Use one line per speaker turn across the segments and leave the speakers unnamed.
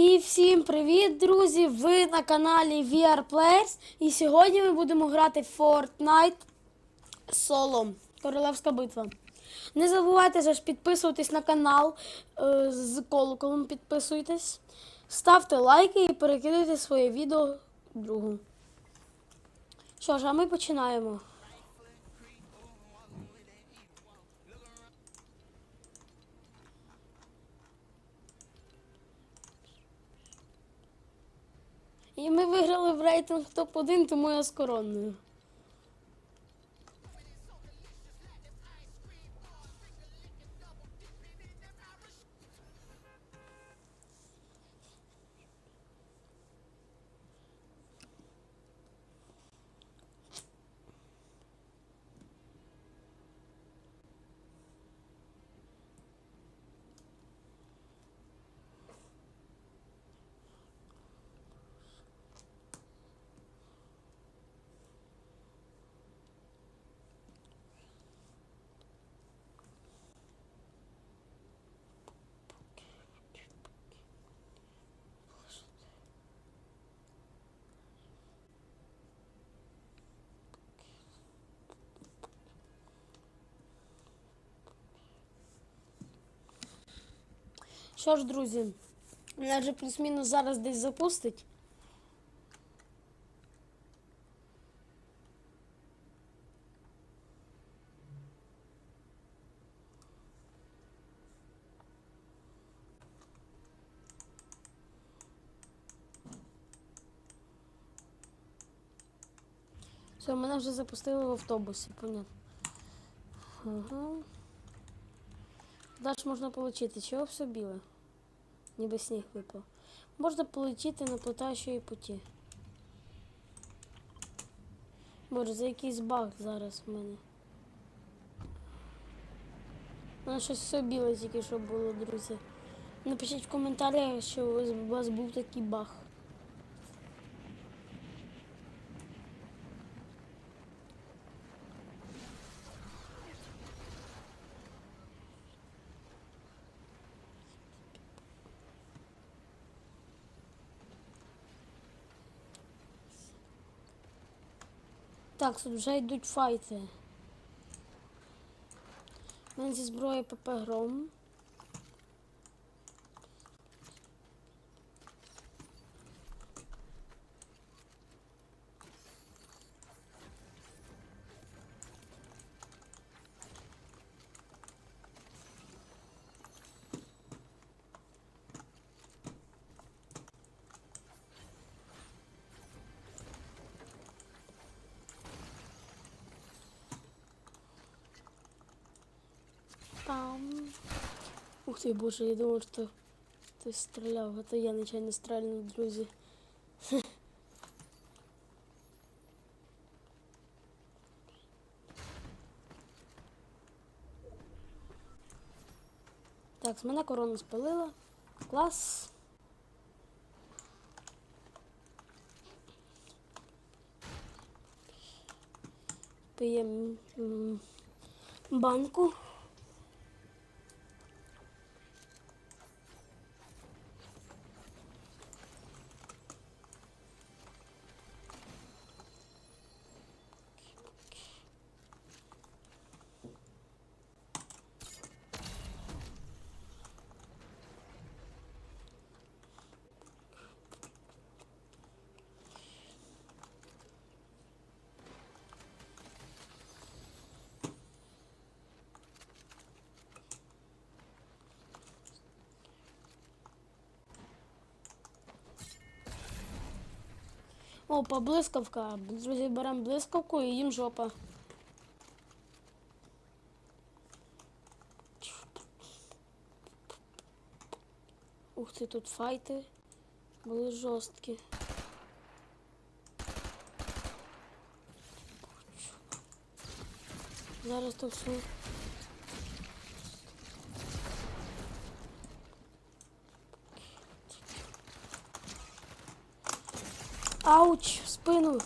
І всім привіт, друзі! Ви на каналі VR Players. І сьогодні ми будемо грати Fortnite Solo. Королевська битва. Не забувайте ж підписуватись на канал е, з колоколом підписуйтесь. Ставте лайки і перекидайте своє відео другу. Що ж, а ми починаємо. І ми виграли в рейтинг топ-1, тому я з коронною. Що ж, друзі, мене вже плюс-мінус зараз десь запустить. Все, мене вже запустили в автобусі, понятно. Ага. Далі можна отримати, чого все біле? Ніби сніг випав. Можна полетіти на платаючої путі. Боже, за якийсь баг зараз в мене. У мене щось все біле тільки що було, друзі. Напишіть в коментарях, що у вас був такий баг. Так, тут вже йдуть файти. У мене зі зброї ПП Гром. Там. Ух ти, боже, я думав, що ти стріляв, а то я нечайно стрельнув, друзі. Так, з мене корону спалила. Клас. П'ємо банку. Опа, блискавка. Друзі, беремо блискавку і їм жопа. Ух ти, тут файти були жорсткі. Зараз то все. Ауч, в спину.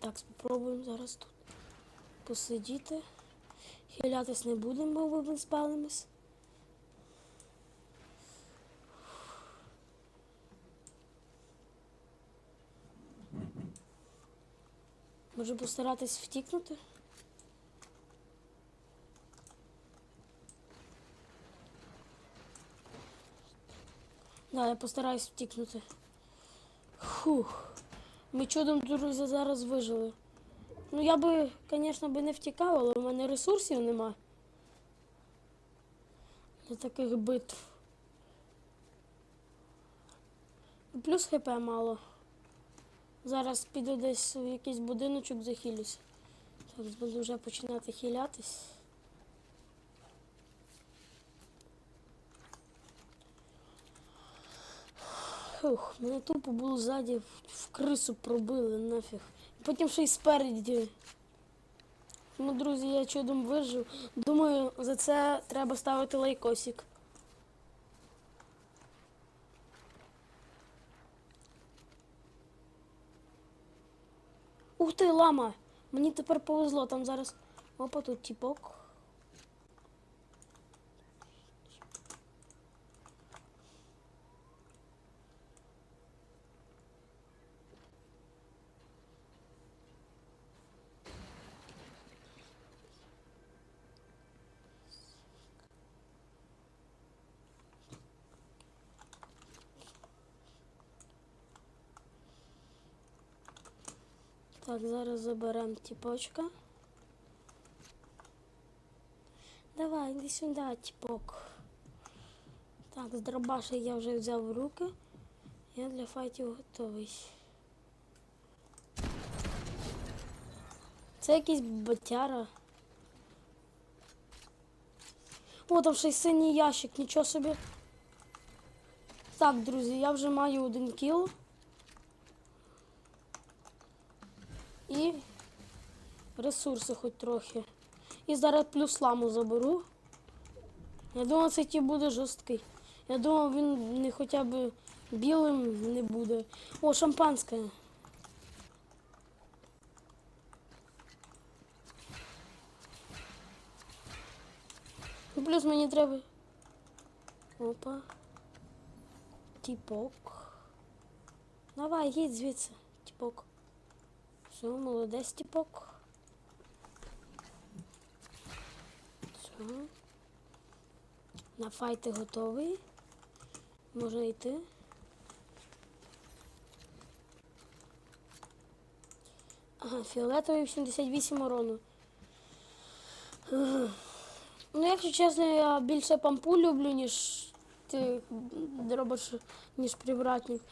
Так, спробуємо зараз тут посидіти. Хилятись не будемо, бо ми спалимось. Може постаратись втікнути? Да, я постараюсь втікнути. Фух. Ми чудом, друзі, зараз вижили. Ну, я би, звісно, би не втікав, але у мене ресурсів нема. Для таких битв. Плюс ХП мало. Зараз піду десь в якийсь будиночок захилюся. Так, буду вже починати хилятись. Фух, мене тупо було ззаді в, крису пробили нафіг. Потім ще й спереді. Ну, друзі, я чудом вижив. Думаю, за це треба ставити лайкосик. Ух ти, лама! Мені тепер повезло, там зараз. Опа, тут тіпок. Так, зараз заберемо тіпочка. Давай, іди сюди, тіпок. Так, з дробаша я вже взяв в руки. Я для файтів готовий. Це якийсь батяра. О, там ще й синій ящик, нічого собі. Так, друзі, я вже маю один кіл. І ресурси хоч трохи. І зараз плюс ламу заберу. Я думав, цей ті буде жорсткий. Я думав, він не хоча б білим не буде. О, шампанське. Ну, Плюс мені треба. Опа. Тіпок. Давай, їдь звідси, тіпок. Все, молодець тіпок. Все. На файти готовий. Можна йти. Ага, фіолетовий 78 урону. Ага. Ну, якщо чесно, я більше пампу люблю, ніж ти робиш, ніж привратник.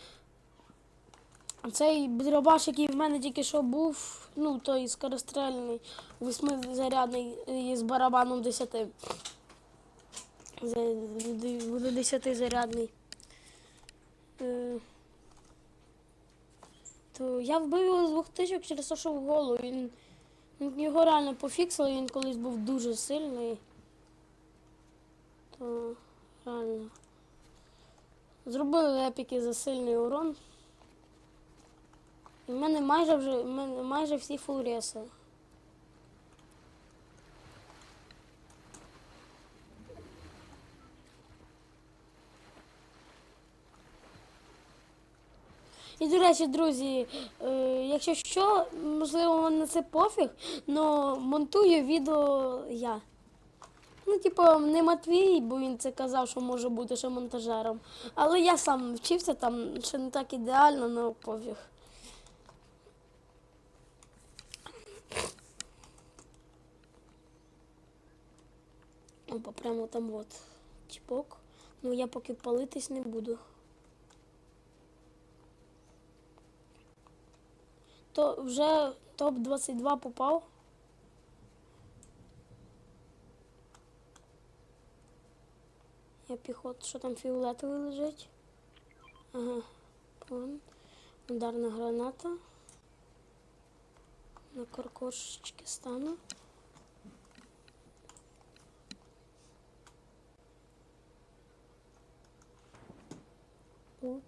Цей дробаш, який в мене тільки що був, ну той скорострельний, восьмизарядний і з барабаном 10. За- Буде 10 зарядний. Е, То я вбив його з двох тичок через те, що в голову. Він- його реально пофіксили, він колись був дуже сильний. То реально. Зробили епіки за сильний урон. У мене майже вже мене майже всі фулреси. І, до речі, друзі, е, якщо що, можливо, на це пофіг, але монтую відео я. Ну, типу, не Матвій, бо він це казав, що може бути ще монтажером. Але я сам вчився там ще не так ідеально, але пофіг. Опа, прямо там от чіпок. Ну я поки палитись не буду. То вже топ-22 попав. Я піхот, що там фіолетовий лежить. Ага, вон. Ударна граната. На каркошечки стану. О.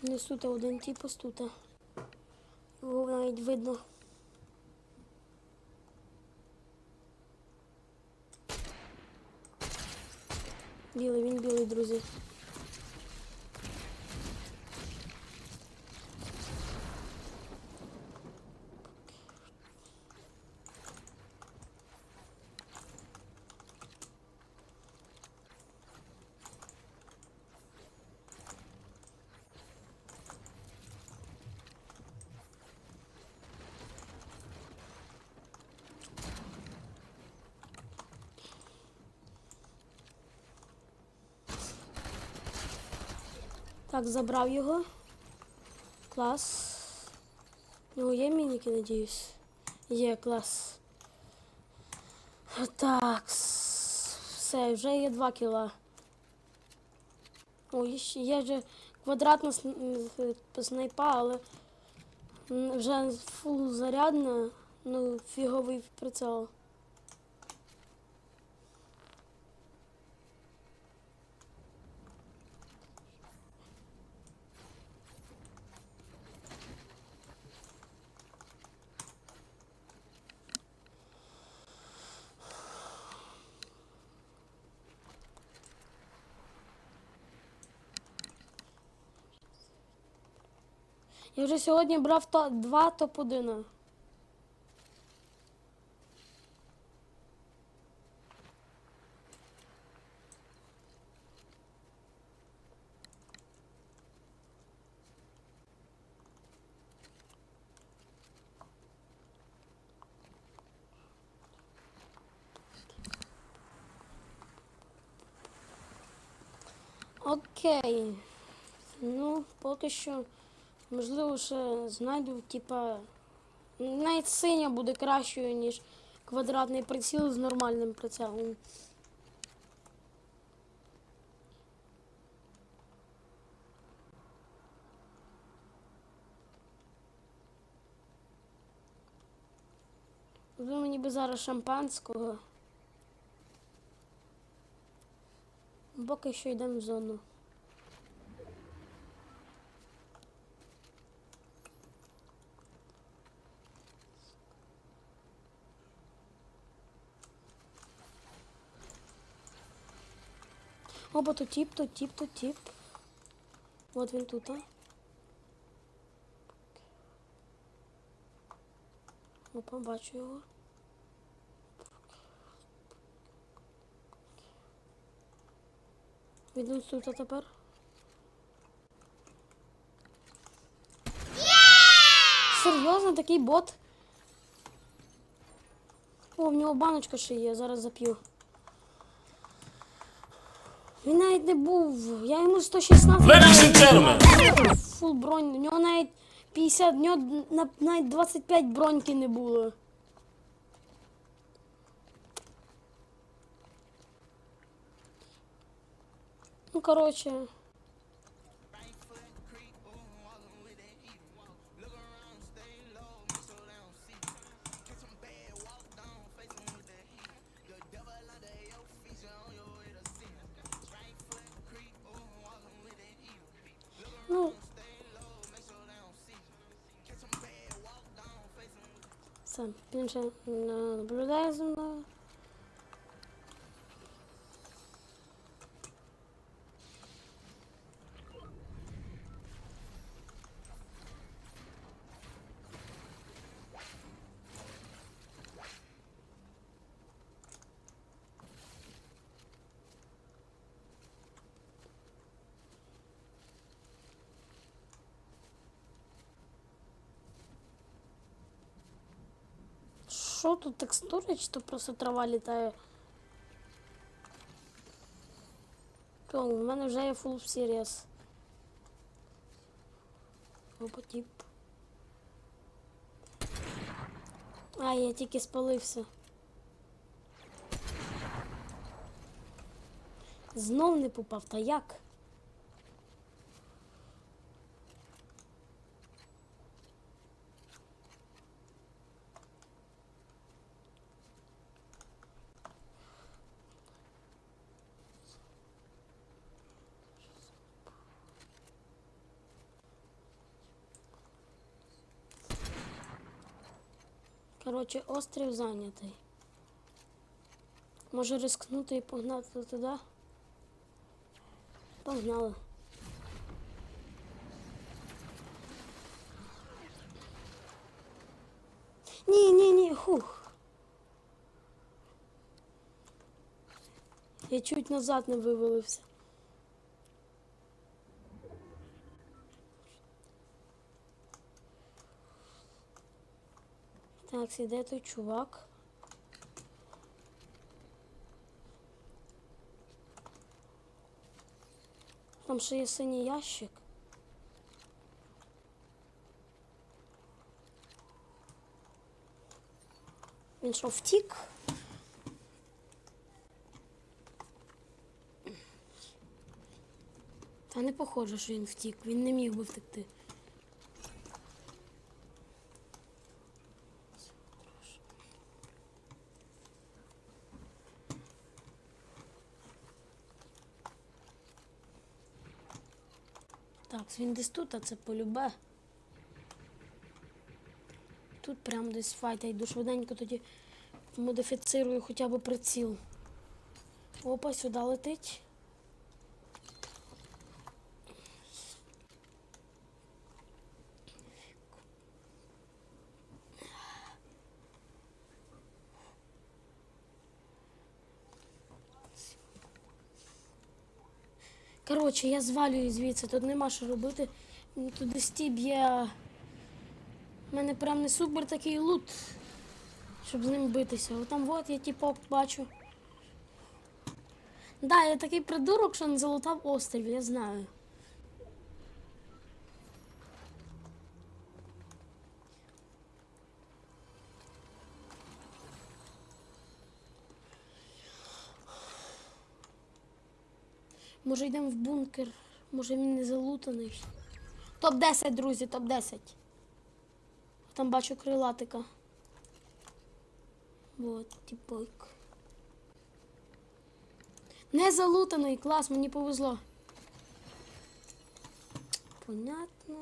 Несу сута один тип ось тут. Його навіть видно. Білий, він білий, друзі. Так, забрав його. Клас. У нього є мініки, надіюсь. Є клас. Так. Все, вже є 2 кіла. О, є вже квадратна сн- снайпа, але вже фул зарядна, ну, фіговий прицел. Я вже сьогодні брав то, два топ-1. Окей. Ну, поки що, можливо, ще знайду, типа, навіть синя буде кращою, ніж квадратний приціл з нормальним прицелом. Ви мені би зараз шампанського. Поки що йдемо в зону. Опа, тут тіп, тут тіп, тут тіп. От він тут, а. Опа, бачу його. Він тут а тепер. Серйозно, такий бот. О, в нього баночка ще є, зараз зап'ю. Він навіть не був. Я йому 116.
Ladies and gentlemen,
Фул бронь. У нього навіть 50, у нього на- навіть 25 броньки не було. Ну, коротше. Все, він ще наблюдає за мною. Що тут текстури, чи то просто трава літає? То, у мене вже є full series. Опа, тип. А, я тільки спалився. Знов не попав, та як? Коротше, острів зайнятий. Може рискнути і погнати туди? Погнали. Ні, ні, ні, хух. Я чуть назад не вивалився. Макс, іде той чувак. Там ще є синій ящик. Він що, втік? Та не похоже, що він втік, він не міг би втекти. Він десь тут, а це полюбе. Тут прям десь файт, я йду швиденько тоді модифіцирую хоча б приціл. Опа, сюди летить. Коротше, я звалюю звідси, тут нема що робити. Туди стіб є. У мене прям не супер такий лут, щоб з ним битися. О, там от я тіпок бачу. Да, я такий придурок, що не залутав острів, я знаю. Може йдемо в бункер, може він не залутаний. Топ-10, друзі, топ-10. Там бачу крилатика. Вот, типок. Не залутаний, клас, мені повезло. Понятно.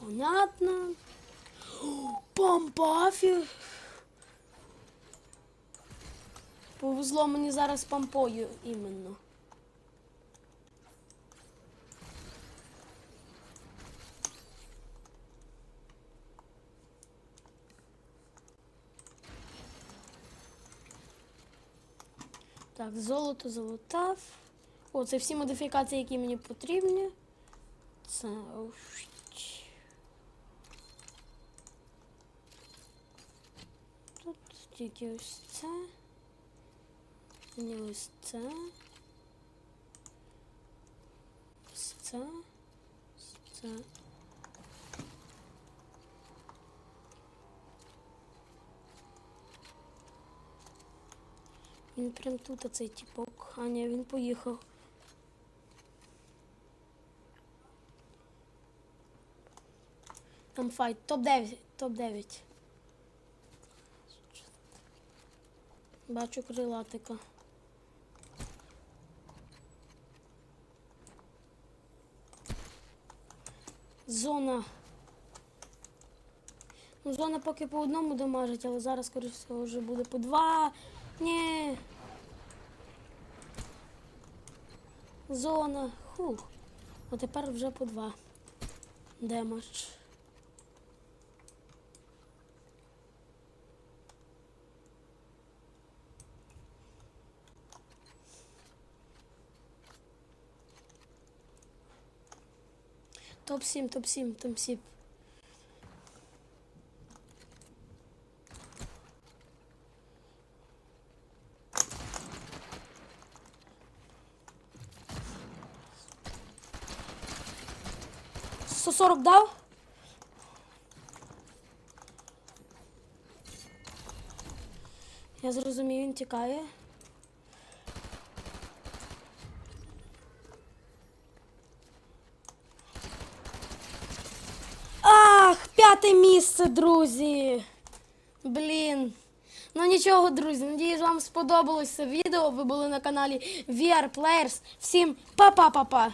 Понятно. Помпафі. Повезло мені зараз помпою іменно. Так, золото залутав. О, це всі модифікації, які мені потрібні. Це. Тут тільки ось це. Мені ось це. Ось це. Ось це. Він прям тут оцей типок. А ні, він поїхав. Там файт. Топ-9. Топ-9. Бачу крилатика. Зона. Ну, зона поки по одному дамажить, але зараз, скоріше всього, вже буде по два. Ні. Зона. Хух. А тепер вже по два. Демедж. Топ-7, топ-7, топ-7. Сто сорок дав? Я зрозумів, він тікає. П'яте місце, друзі. Блін. Ну нічого, друзі. Надіюсь, вам сподобалось це відео. Ви були на каналі VR Players. Всім па-па-па-па.